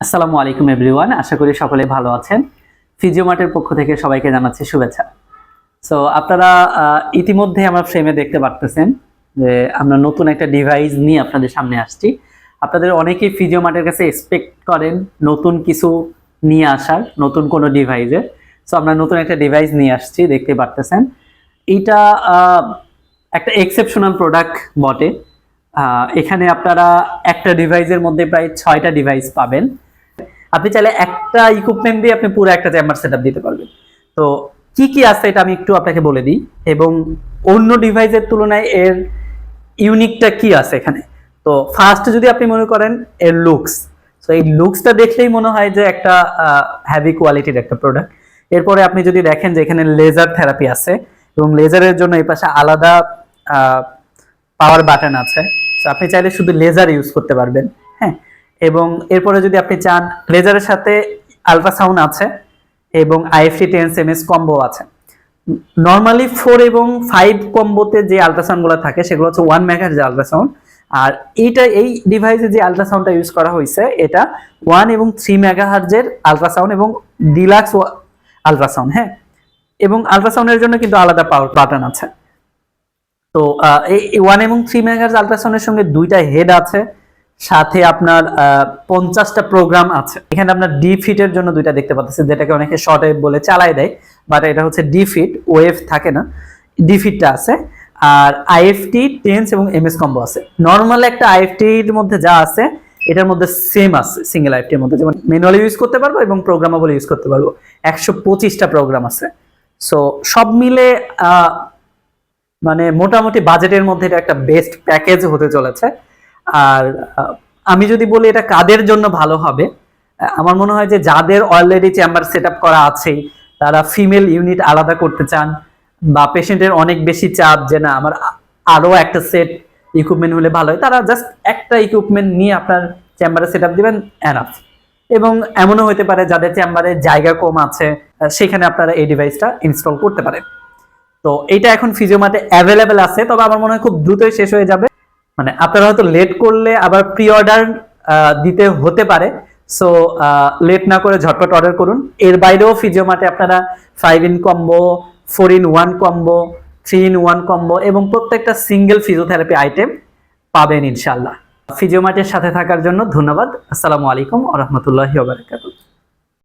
আসসালামু আলাইকুম এভরিওয়ান আশা করি সকলে ভালো আছেন। ফিজিওমার্টের পক্ষ থেকে সবাইকে জানাচ্ছি শুভেচ্ছা। সো আপনারা ইতিমধ্যে আমার ফ্রেমে দেখতে পারতেছেন যে আমরা নতুন একটা ডিভাইস নিয়ে আপনাদের সামনে আসছি। আপনাদের অনেকেই ফিজিওমার্টের কাছে এক্সপেক্ট করেন নতুন কিছু নিয়ে আসার নতুন কোনো ডিভাইসের সো আমরা নতুন একটা ডিভাইস নিয়ে আসছি দেখতে পারতেছেন। আহ, একটা এক্সেপশনাল প্রোডাক্ট বটে। এখানে আপনারা একটা ডিভাইসের মধ্যে প্রায় ছয়টা ডিভাইস পাবেন। আপনি চাইলে একটা ইকুইপমেন্ট দিয়ে আপনি পুরো একটা চেম্বার সেটআপ দিতে পারবেন। তো কি কি আছে এটা আমি একটু আপনাকে বলে দিই এবং অন্য ডিভাইসের তুলনায় এর ইউনিকটা কি আছে এখানে? তো ফার্স্ট যদি আপনি মনে করেন এর লুকস তো এই লুকসটা দেখলেই মনে হয় যে একটা হ্যাভি কোয়ালিটির একটা প্রোডাক্ট এরপরে আপনি যদি দেখেন যে এখানে লেজার থেরাপি আছে এবং লেজারের জন্য এই পাশে আলাদা পাওয়ার বাটন আছে। তো আপনি চাইলে শুধু লেজার ইউজ করতে পারবেন হ্যাঁ? এবং এরপরে যদি আপনি চান, লেজারের সাথে আলট্রাসাউন্ড আছে এবং আইএফটি টেন্স এমএস কম্বো আছে। নর্মালি ফোর এবং ফাইভ কম্বোতে যে আলট্রাসাউন্ডগুলো থাকে, সেগুলো হচ্ছে ওয়ান মেগার যে আলট্রাসাউন্ড আর এইটা, এই ডিভাইসে যে আলট্রাসাউন্ডটা ইউজ করা হয়েছে, এটা ওয়ান এবং থ্রি মেগা হার্জের আলট্রাসাউন্ড এবং ডিলাক্স আলট্রাসাউন্ড হ্যাঁ? এবং আলট্রাসাউন্ডের জন্য কিন্তু আলাদা পাওয়ার বাটন আছে। তো এই ওয়ান এবং থ্রি মেগাহার্জ আলট্রাসাউন্ডের সঙ্গে দুইটা হেড আছে। সাথে আপনার পঞ্চাশটা প্রোগ্রাম আছে। এখানে আপনার ডি ফিটের জন্য দুইটা দেখতে পাচ্ছেন যেটাকে অনেকে শর্ট বলে চালাই দেয় বাট এটা হচ্ছে ডি ফিট ওয়েভ থাকে না। ডি ফিটটা আছে, আর আইএফটি টেন্স এবং এমএস কম্বো আছে। নর্মাল একটা আইএফটির মধ্যে যা আছে, এটার মধ্যে সেম আছে সিঙ্গেল আইএফটির মধ্যে। যেমন ম্যানুয়ালি ইউজ করতে পারব এবং প্রোগ্রামেবল ইউজ করতে পারব। একশো পঁচিশটা প্রোগ্রাম আছে। সো সব মিলে মানে মোটামুটি বাজেটের মধ্যে এটা একটা বেস্ট প্যাকেজ হতে চলেছে। আর আমি যদি বলি এটা কাদের জন্য ভালো হবে আমার মনে হয় যে যাদের অলরেডি চেম্বার সেট করা আছেই, তারা ফিমেল ইউনিট আলাদা করতে চান বা পেশেন্টের অনেক বেশি চাপ যে না, আমার আ- আরও একটা সেট ইকুইপমেন্ট হলে ভালো হয়। তারা জাস্ট একটা ইকুইপমেন্ট নিয়ে আপনার চেম্বারে সেট দিবেন এনাফ এবং এমনও হতে পারে যাদের চেম্বারে জায়গা কম আছে সেখানে আপনারা এই ডিভাইসটা ইনস্টল করতে পারেন। তো এটা এখন ফিজিওমাতে অ্যাভেলেবেল আছে, তবে আমার মনে হয় খুব দ্রুতই শেষ হয়ে যাবে। মানে আপনারা হয়তো লেট করলে আবার প্রি অর্ডার দিতে হতে পারে। সো লেট না করে ঝটপট অর্ডার করুন। এর বাইরেও ফিজিওমার্টে আপনারা five in combo four in one combo three in one combo এবং প্রত্যেকটা সিঙ্গেল ফিজিওথেরাপি আইটেম পাবেন ইনশাল্লাহ ফিজিওমার্টের সাথে থাকার জন্য ধন্যবাদ। আসসালামু আলাইকুম আ রহমতুল্লাহি